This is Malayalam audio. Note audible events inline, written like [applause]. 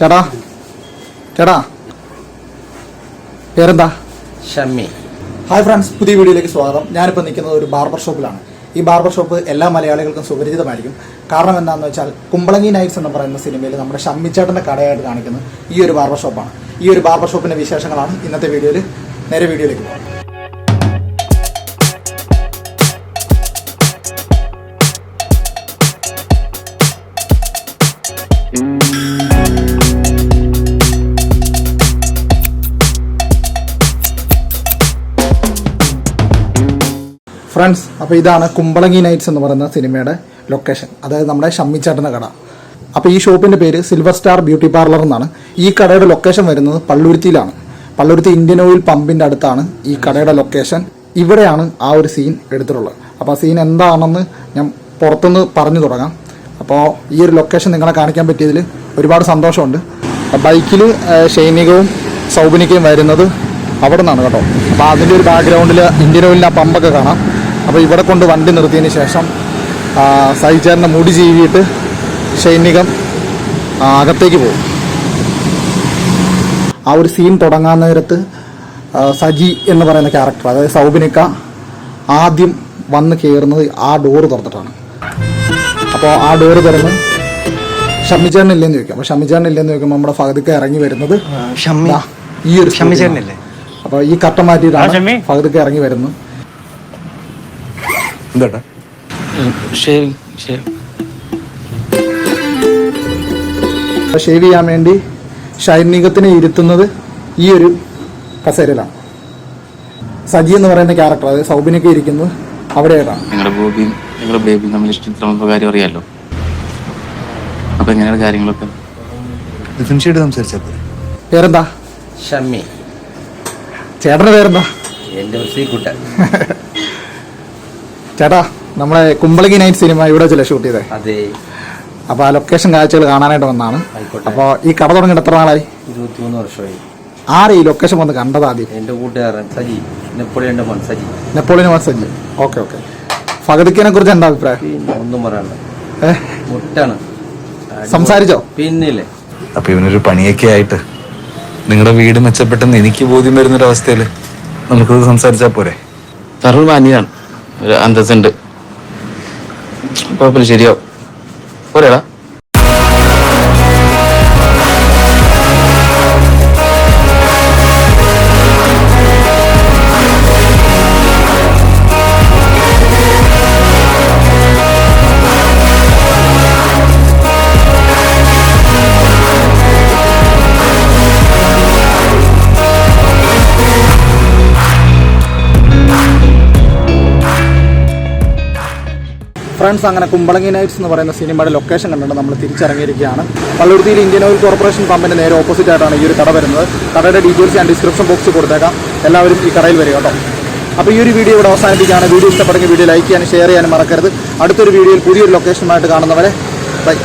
ചേട്ടാ. ചേട്ടാ. പേരെന്താ? ഷമ്മി. ഹായ് ഫ്രണ്ട്സ് പുതിയ വീഡിയോയിലേക്ക് സ്വാഗതം. ഞാനിപ്പോൾ നിൽക്കുന്നത് ഒരു ബാർബർ ഷോപ്പിലാണ്. ഈ ബാർബർ ഷോപ്പ് എല്ലാ മലയാളികൾക്കും സുപരിചിതമായിരിക്കും. കാരണം എന്താണെന്ന് വെച്ചാൽ കുമ്പളങ്ങി നൈറ്റ്സ് എന്ന് പറയുന്ന സിനിമയിൽ നമ്മുടെ ഷമ്മിച്ചേട്ടന്റെ കടയായിട്ട് കാണിക്കുന്നത് ഈ ഒരു ബാർബർ ഷോപ്പാണ്. ഈ ഒരു ബാർബർ ഷോപ്പിന്റെ വിശേഷങ്ങളാണ് ഇന്നത്തെ വീഡിയോയിൽ നേരെ വീഡിയോയിലേക്ക് പോകാം. ഫ്രണ്ട്സ് അപ്പോൾ ഇതാണ് കുമ്പളങ്ങി നൈറ്റ്സ് എന്ന് പറയുന്ന സിനിമയുടെ ലൊക്കേഷൻ അതായത് നമ്മുടെ ഷമ്മിച്ചേട്ടന്റെ കട. അപ്പോൾ ഈ ഷോപ്പിന്റെ പേര് സിൽവർ സ്റ്റാർ ബ്യൂട്ടി പാർലർ എന്നാണ്. ഈ കടയുടെ ലൊക്കേഷൻ വരുന്നത് പള്ളുരുത്തിയിലാണ്. പള്ളുരുത്തി ഇന്ത്യൻ ഓയിൽ പമ്പിന്റെ അടുത്താണ് ഈ കടയുടെ ലൊക്കേഷൻ ഇവിടെയാണ് ആ ഒരു സീൻ എടുത്തിട്ടുള്ളത്. അപ്പോൾ ആ സീൻ എന്താണെന്ന് ഞാൻ പുറത്തുനിന്ന് പറഞ്ഞു തുടങ്ങാം. അപ്പോൾ ഈ ഒരു ലൊക്കേഷൻ നിങ്ങളെ കാണിക്കാൻ പറ്റിയതിൽ ഒരുപാട് സന്തോഷമുണ്ട്. ബൈക്കിൽ ഷൈനികവും സൗബിനിക്കയും വരുന്നത് അവിടെ നിന്നാണ് കേട്ടോ. അപ്പോൾ അതിന്റെ ഒരു ബാക്ക്ഗ്രൗണ്ടിൽ ഇന്ത്യൻ ഓയിലിന്റെ ആ പമ്പൊക്കെ കാണാം. അപ്പോൾ ഇവിടെ കൊണ്ട് വണ്ടി നിർത്തിയതിന് ശേഷം സഹിച്ചേറിന്റെ മുടി ചീവിയിട്ട് സൈനികം അകത്തേക്ക് പോകും. ആ ഒരു സീൻ തുടങ്ങാൻ നേരത്ത് സജി എന്ന് പറയുന്ന ക്യാരക്ടർ അതായത് സൗബിനിക്ക ആദ്യം വന്ന് കയറുന്നത് ആ ഡോറ് തുറന്നിട്ടാണ്. അപ്പോൾ ആ ഡോറ് തുറന്ന് ഇല്ലെന്ന് ചോദിക്കും. അപ്പോൾ ഇല്ലെന്ന് ചോദിക്കുമ്പോൾ നമ്മുടെ ഫഹദിക്ക ഇറങ്ങി വരുന്നത് ഈ ഒരു ഷമ്മി സ്പോട്ടിലാണ്. അപ്പോൾ ഈ കട്ട മാറ്റിയിട്ടാണ്? ഫഹദിക്ക ഇറങ്ങി വരുന്നത്. എന്താട്ടാ? ഷേവ് ഷേവ് ചെയ്യാൻ വേണ്ടി ഷൈനികത്തിനെ ഇരുത്തുന്നത് ഈ ഒരു കസേരയിലാണ്. സജി എന്ന് പറയുന്ന ക്യാരക്ടർ അതായത് സൗബിനൊക്കെ ഇരിക്കുന്നത് അവിടെയായിട്ടാണ് നിങ്ങളുടെ ബോബിയും നിങ്ങളുടെ ബേബിയും തമ്മിൽ ഇഷ്ടത്തിലുള്ള കാര്യം അറിയാലോ? അപ്പൊ എങ്ങനെയാണ് കാര്യങ്ങളൊക്കെ? പേരെന്താ? ഷമ്മി. ചേട്ടന്റെ പേരെന്താ? എന്റെ ശ്രീകുട്ടൻ [laughs] ചേട്ടാ നമ്മളെ കുമ്പളകി നൈറ്റ് സിനിമ ഇവിടെ ചില ഷൂട്ട് ചെയ്തേ? അതെ. അപ്പോൾ ആ ലൊക്കേഷൻ കാഴ്ചകൾ കാണാനായിട്ട് വന്നാണ് അപ്പൊ അപ്പോൾ ഈ കട തുടങ്ങിയിട്ട് എത്ര നാളായി? ഇരുപത്തിമൂന്ന് വർഷമായി. ആരെ ഈ ലൊക്കേഷൻ വന്ന് കണ്ടത് ആദ്യം? എന്റെ കൂട്ടുകാരൻ സജി. നെപ്പോളിയന്റെ മോൻ സജി. നെപ്പോളിയൻ മോൻ സജി. Okay okay. ഫഗദിക്കിനെ കുറിച്ച് എന്താ അഭിപ്രായം? ഒന്നും പറയണ്ട മുട്ടാണ്. സംസാരിച്ചോ? പിന്നില്ലേ? അപ്പൊ ഇവനൊരു പണിയൊക്കെ ആയിട്ട് നിങ്ങളുടെ വീട് മെച്ചപ്പെട്ടെന്ന് എനിക്ക് ബോധ്യം വരുന്നൊരവസ്ഥയിൽ നമുക്കത് സംസാരിച്ചാൽ പോരെ? തറു മാന്യനാണ് ഒരു അന്തസ്സുണ്ട്. കുഴപ്പമില്ല ശരിയാവും. പോരേടാ. ഫ്രണ്ട്സ് അങ്ങനെ കുമ്പളങ്ങി നൈറ്റ്സ് എന്ന് പറയുന്ന സിനിമയുടെ ലൊക്കേഷൻ കണ്ടിട്ട് നമ്മൾ തിരിച്ചിറങ്ങിയിരിക്കുകയാണ്. പള്ളുരുത്തിയിൽ ഇന്ത്യൻ ഓയിൽ കോർപ്പറേഷൻ പമ്പിന്റെ നേരെ ഓപ്പോസിറ്റ് ആയിട്ടാണ് ഈ ഒരു കട വരുന്നത്. കടയുടെ ഡീറ്റെയിൽസ് ഞാൻ ഡിസ്ക്രിപ്ഷൻ ബോക്സ് കൊടുത്തേക്കാം. എല്ലാവരും ഈ കടയിൽ വരിക കേട്ടോ. അപ്പോൾ ഈ ഒരു വീഡിയോ ഇവിടെ അവസാനിപ്പിക്കുകയാണ്. വീഡിയോ ഇഷ്ടപ്പെടുന്ന വീഡിയോ ലൈക്ക് ചെയ്യാനും ഷെയർ ചെയ്യാനും മറക്കരുത്. അടുത്തൊരു വീഡിയോയിൽ പുതിയൊരു ലൊക്കേഷനുമായിട്ട് കാണുന്നവരെ ബൈ